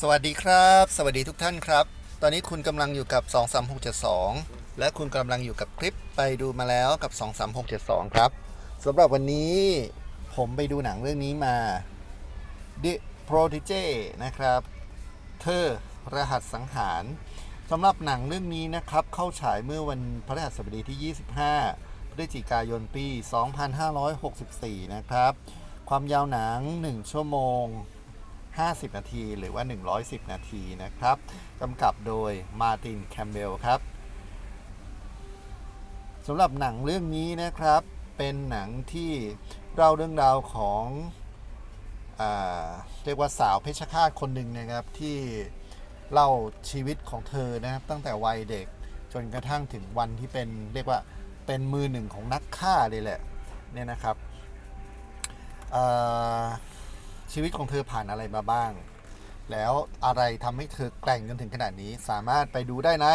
สวัสดีครับ สวัสดีทุกท่านครับ ตอนนี้คุณกำลังอยู่กับ 23672 และคุณกำลังอยู่กับคลิปไปดูมาแล้วกับ 23672 ครับสำหรับวันนี้ผมไปดูหนังเรื่องนี้มา The Protege นะครับ เธอรหัสสังหารสำหรับหนังเรื่องนี้นะครับ เข้าฉายเมื่อวันพฤหัสบดีที่ 25 พฤศจิกายนปี 2564 นะครับ ความยาวหนัง 1 ชั่วโมง 50 นาที หรือว่า 110 นาทีนะครับกำกับโดยมาตินแคมเบลครับสำหรับหนังเรื่องนี้นะครับ เป็นหนังที่เล่าเรื่องราวของอเรียกว่าสาวเพชฌฆาตคนหนึ่งนะครับที่เล่าชีวิตของเธอนะครับตั้งแต่วัยเด็กจนกระทั่งถึงวันที่เป็นเรียกว่าเป็นมือหนึ่งของนักฆ่าเลยแหละเนี่ยนะครับอ่า ชีวิตของเธอผ่านอะไรมาบ้าง แล้วอะไรทำให้เธอแกร่งจนถึงขนาดนี้ สามารถไปดูได้ใน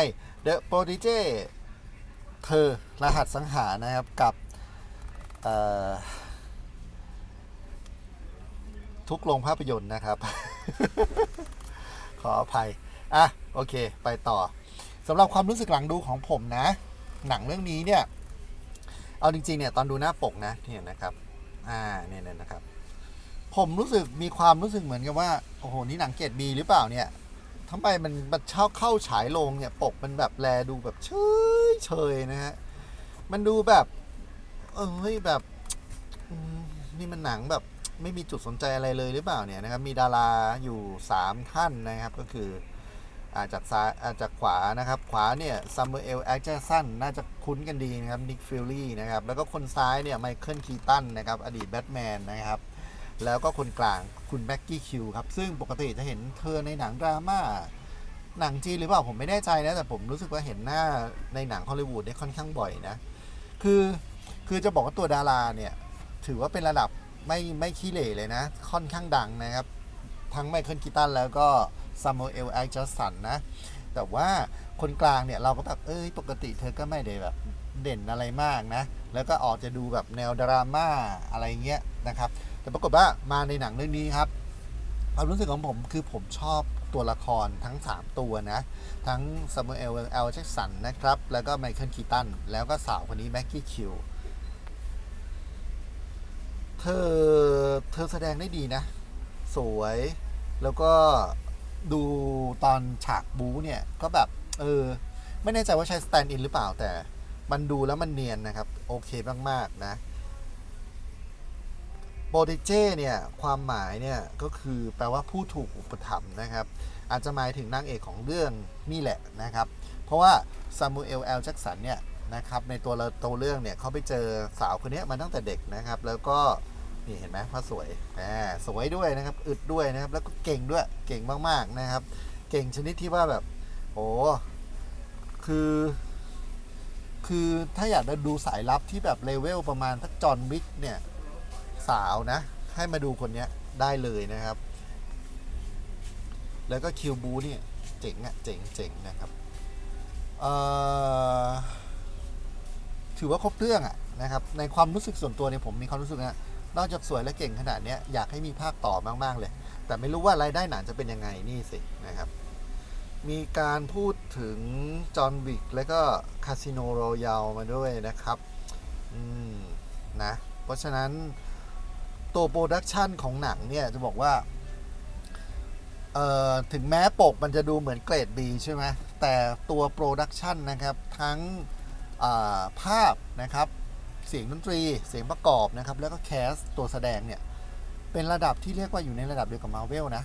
The Prodigy เธอรหัสสังหารนะครับกับทุกโรงภาพยนตร์นะครับ ขออภัย อะ โอเค ไปต่อสำหรับความรู้สึกหลังดูของผมนะ หนังเรื่องนี้เนี่ย เอาจริงๆเนี่ย ตอนดูหน้าปกนะเนี่ยนะครับ อ่าเนี่ยนะครับ ผมรู้สึกมีความรู้สึกเหมือนกับว่า โอ้โห นี่หนังเกรดบีหรือเปล่าเนี่ยทำไมมันมันเช่าเข้าฉายโรงเนี่ย ปกมันแบบแลดูแบบเฉยเฉยนะฮะ มันดูแบบ เออเฮ้ยแบบนี่มันหนังแบบไม่มีจุดสนใจอะไรเลยหรือเปล่าเนี่ยนะครับ มีดาราอยู่ 3 ท่านนะครับก็คืออาจากซ้ายอาจากขวานะครับ ขวาเนี่ยซัมเมอร์เอลแอคเจอร์สันน่าจะคุ้นกันดีนะครับนิกฟิลลี่นะครับ แล้วก็คนซ้ายเนี่ยไมเคิลคีตันนะครับ อดีตแบทแมนนะครับ แล้วก็คนกลางคุณแบ็กกี้คิวครับ ซึ่งปกติจะเห็นเธอในหนังดราม่าหนังจีนหรือเปล่าผมไม่แน่ใจนะ แต่ผมรู้สึกว่าเห็นหน้าในหนังฮอลลีวูดได้ค่อนข้างบ่อยนะ คือคือจะบอกว่าตัวดาราเนี่ย ถือว่าเป็นระดับไม่ไม่ขี้เหร่เลยนะ ค่อนข้างดังนะครับ ทั้งไมเคิลคีตันแล้วก็ซัมมูเอลแอจัสสันนะ แต่ว่าคนกลางเนี่ยเราก็แบบเอ้ยปกติเธอก็ไม่ได้แบบเด่นอะไรมากนะ แล้วก็ออกจะดูแบบแนวดราม่าอะไรเงี้ยนะครับ แต่ปรากฏว่ามาในหนังเรื่องนี้ครับความรู้สึกของผมคือผมชอบตัวละครทั้ง 3 ตัวนะ ทั้งซ a มูเอลเอลแจ็กสันนะครับ แล้วก็ไมเคิลคีตัน แล้วก็สาวคนนี้แม็กกี้คิวเธอเธอแสดงได้ดีนะ สวยแล้วก็ดูตอนฉากบู๊เนี่ย ก็แบบ เออ ไม่แน่ใจว่าใช้สแตนด์อินหรือเปล่าแต่ มันดูแล้วมันเนียนนะครับ โอเคมาก ๆ นะ โปรดิเจเนี่ยความหมายเนี่ยก็คือแปลว่าผู้ถูกอุปถัมภ์นะครับ อาจจะหมายถึงนางเอกของเรื่องนี่แหละนะครับ เพราะว่าซามูเอลแอลแจ็กสันเนี่ยนะครับในตัวละตัวเรื่องเนี่ยเขาไปเจอสาวคนนี้มาตั้งแต่เด็กนะครับ แล้วก็นี่เห็นไหมพระสวยแหมสวยด้วยนะครับอึดด้วยนะครับ แล้วก็เก่งด้วยเก่งมากๆนะครับ เก่งชนิดที่ว่าแบบโอ้คือ คือถ้าอยากจะดูสายลับที่แบบเลเวลประมาณทักจอห์นวิกเนี่ย สาวนะ ให้มาดูคนเนี้ยได้เลยนะครับ แล้วก็คิวบูเนี่ยเจ๋งอะเจ๋งเจ๋งนะครับถือว่าครบเรื่องอะนะครับ ในความรู้สึกส่วนตัวเนี่ยผมมีความรู้สึกนะนอกจากสวยและเก่งขนาดนี้อยากให้มีภาคต่อมาก ๆ เลย แต่ไม่รู้ว่ารายได้หนังจะเป็นยังไงนี่สินะครับ มีการพูดถึงจอห์นวิกและก็คาสิโนโรยัลมาด้วยนะครับ อืม นะ เพราะฉะนั้น ตัวโปรดักชันของหนังเนี่ยจะบอกว่าเอ่อถึงแม้ปกมันจะดูเหมือนเกรด B ใช่ไหมแต่ตัวโปรดักชันนะครับ ทั้งภาพนะครับ เสียงดนตรี เสียงประกอบนะครับ แล้วก็แคสตัวแสดงเนี่ย เป็นระดับที่เรียกว่าอยู่ในระดับเดียวกับมาเวลนะ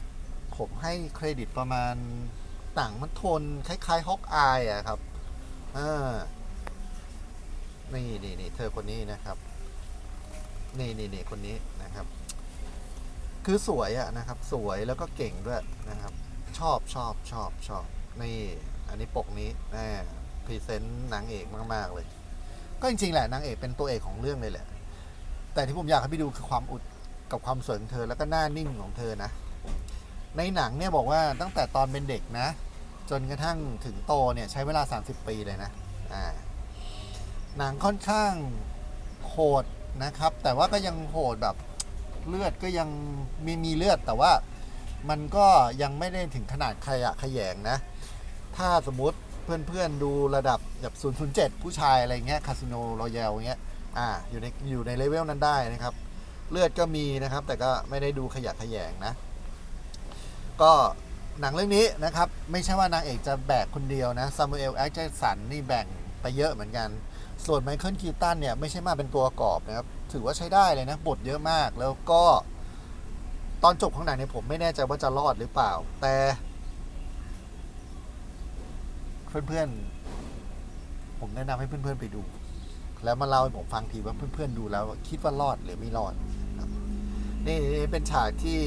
ผมให้เครดิตประมาณต่างมันทน คล้ายๆฮอกอายอะครับเออนี่นี่นี่เธอคนนี้นะครับ นี่นี่นี่คนนี้นะครับ คือสวยอะนะครับ สวยแล้วก็เก่งด้วยนะครับ ชอบชอบชอบชอบนี่อันนี้ปกนี้แน่พรีเซนต์นางเอกมาก ๆ เลย ก็จริง ๆ แหละนางเอกเป็นตัวเอกของเรื่องเลยแหละ แต่ที่ผมอยากให้ไปดูคือความอุดกับความสวยของเธอแล้วก็หน้านิ่งของเธอนะ ในหนังเนี่ยบอกว่าตั้งแต่ตอนเป็นเด็กนะ จนกระทั่งถึงโตเนี่ยใช้เวลา 30 ปีเลยนะ อ่า หนังค่อนข้างโหด นะครับ แต่ว่าก็ยังโหดแบบเลือดก็ยังมีมีเลือดแต่ว่ามันก็ยังไม่ได้ถึงขนาดขยะขยงนะ ถ้าสมมติเพื่อนๆดูระดับแบบ007 ผู้ชายอะไรเงี้ยคาสิโนรอยัลเงี้ยอ่าอยู่ในอยู่ในเลเวลนั้นได้นะครับ เลือดก็มีนะครับ แต่ก็ไม่ได้ดูขยะขยงนะ ก็หนังเรื่องนี้นะครับ ไม่ใช่ว่านางเอกจะแบกคนเดียวนะซามูเอลแอคเจสันนี่แบ่งไปเยอะเหมือนกัน ส่วนไมเคิลคีตันเนี่ยไม่ใช่มาเป็นตัวประกอบนะครับ ถือว่าใช้ได้เลยนะ บทเยอะมากแล้วก็ตอนจบของหนังเนี่ยผมไม่แน่ใจว่าจะรอดหรือเปล่า แต่ เพื่อนๆ ผมแนะนำให้เพื่อนๆไปดู แล้วมาเล่าให้ผมฟังทีว่าเพื่อนๆดูแล้วคิดว่ารอดหรือไม่รอดนะครับนี่นี่เป็นฉากที่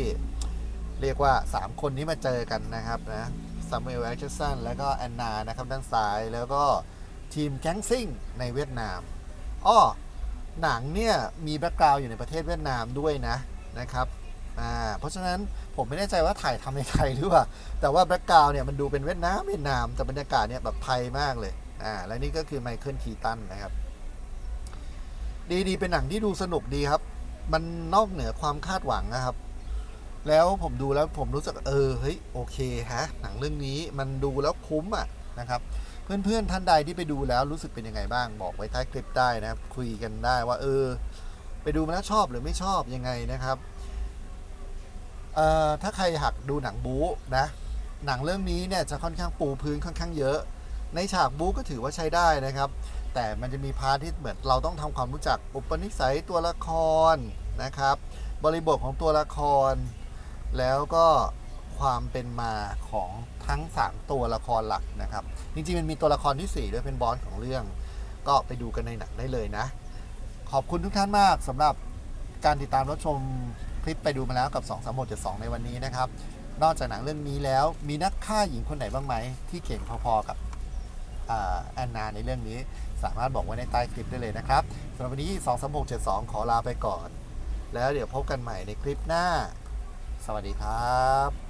เรียกว่า 3 คนนี้มาเจอกันนะครับนะซามูเอลแอคเชสันแล้วก็แอนนานะครับด้านซ้ายแล้วก็ ทีมแก๊งซิ่งในเวียดนามอ้อหนังเนี่ยมีแบ็กกราวด์อยู่ในประเทศเวียดนามด้วยนะนะครับอ่าเพราะฉะนั้นผมไม่แน่ใจว่าถ่ายทำในไทยหรือเปล่า แต่ว่าแบ็กกราวด์เนี่ยมันดูเป็นเวียดนามเวียดนามแต่บรรยากาศเนี่ยแบบไทยมากเลยอ่าและนี่ก็คือไมเคิลคีตันนะครับดีดีเป็นหนังที่ดูสนุกดีครับ มันนอกเหนือความคาดหวังนะครับ แล้วผมดูแล้วผมรู้สึกเออเฮ้ยโอเคฮะหนังเรื่องนี้มันดูแล้วคุ้มอะนะครับ เพื่อนๆท่านใดที่ไปดูแล้วรู้สึกเป็นยังไงบ้างบอกไว้ใต้คลิปได้นะครับ คุยกันได้ว่า เออ ไปดูมาแล้วชอบหรือไม่ชอบยังไงนะครับเอ่อถ้าใครอยากดูหนังบู๊นะหนังเรื่องนี้เนี่ยจะค่อนข้างปูพื้นค่อนข้างเยอะ ในฉากบู๊ก็ถือว่าใช้ได้นะครับ แต่มันจะมีพาร์ทที่เหมือนเราต้องทำความรู้จักอุปนิสัยตัวละครนะครับ บริบทของตัวละคร แล้วก็ ความเป็นมาของทั้ง 3 ตัวละครหลักนะครับ จริงๆ มันมีตัวละครที่ 4 ด้วยเป็นบอสของเรื่อง ก็ไปดูกันในหนังได้เลยนะ ขอบคุณทุกท่านมากสำหรับการติดตามรับชมคลิปไปดูมาแล้วกับ 2 3 6 7 2 ในวันนี้นะครับ นอกจากหนังเรื่องนี้แล้วมีนักฆ่าหญิงคนไหนบ้างไหม ที่เก่งพอๆกับอ่าแอนนาในเรื่องนี้สามารถบอกไว้ในใต้คลิปได้เลยนะครับสำหรับวันนี้ 2 3 6 7 2 ขอลาไปก่อน แล้วเดี๋ยวพบกันใหม่ในคลิปหน้า สวัสดีครับ